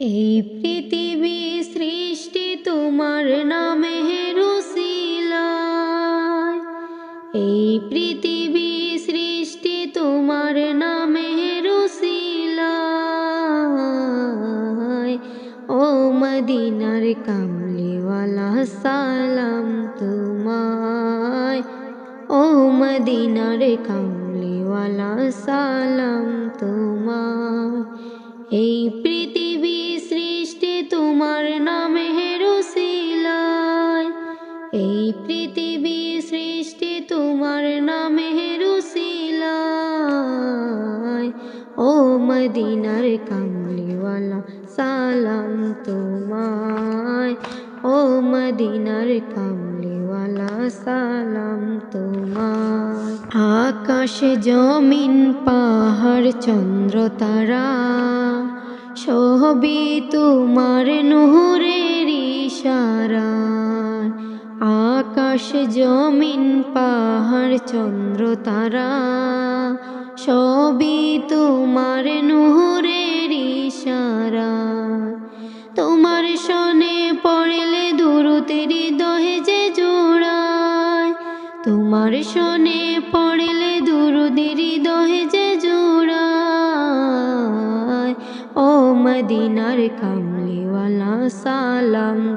এই পৃথিবী সৃষ্টি তোমার নামে রুসিলায় এই পৃথিবী সৃষ্টি তোমার নামে রুসিলায় ও মদিনার কামলিওয়ালা, সালাম তোমায়। ও মদিনার কামলিওয়ালা, সালাম তোমায়। এই পৃথিবী মদিনার কামলিওয়ালা, সালাম তোমায়। ও মদিনার কামলিওয়ালা, সালাম তোমায়। আকাশ, জমিন, পাহাড়, চন্দ্র, তারা, সবই তোমার নহরের ইশারা। আকাশ, জমিন, পাহাড়, চন্দ্র, তারা সবই তোমার নহরের ইশারা। তোমার সনে পড়লে দুরুতের দহে যে জোড়ায়। তোমার সনে পড়লে দুরুদের দহে যে জোড়ায়। ও মদিনার কামলিওয়ালা, সালাম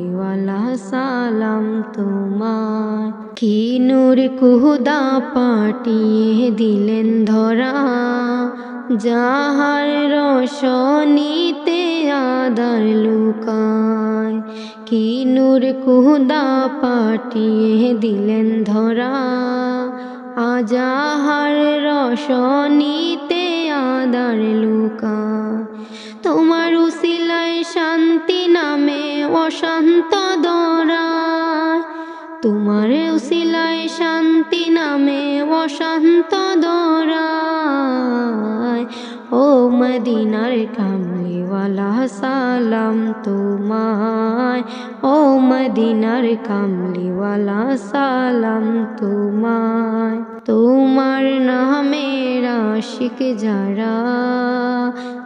কামলিওয়ালা সালাম তোমায় কি নূর কুহুদা পাটিয়ে দিলেন ধরা। যাহার রসনীতে আদার লুকায় কি নূর কুহুদা পাটিয়ে দিলেন ধরা। আজাহার রসনীতে আদার লুকায়। তোমার শান্তি নামে অশান্ত দরায় তোমার উসিলায় শান্তি নামে অশান্ত দরায় ও মদিনার কামলিওয়ালা, সালাম তোমায়। ও মদিনার কামলিওয়ালা, সালাম তোমায়। তোমার নামের আশিক যারা,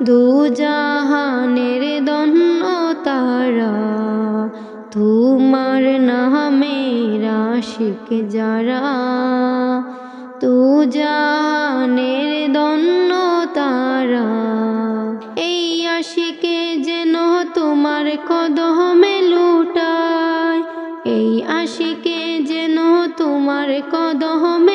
দু জাহানের তোমার নামে রাশিক যারা, তু জানের দন্য তারা। এই আশিকে যেন তোমার কদমে লুটায়, এই আশিকে যেন তোমার কদমে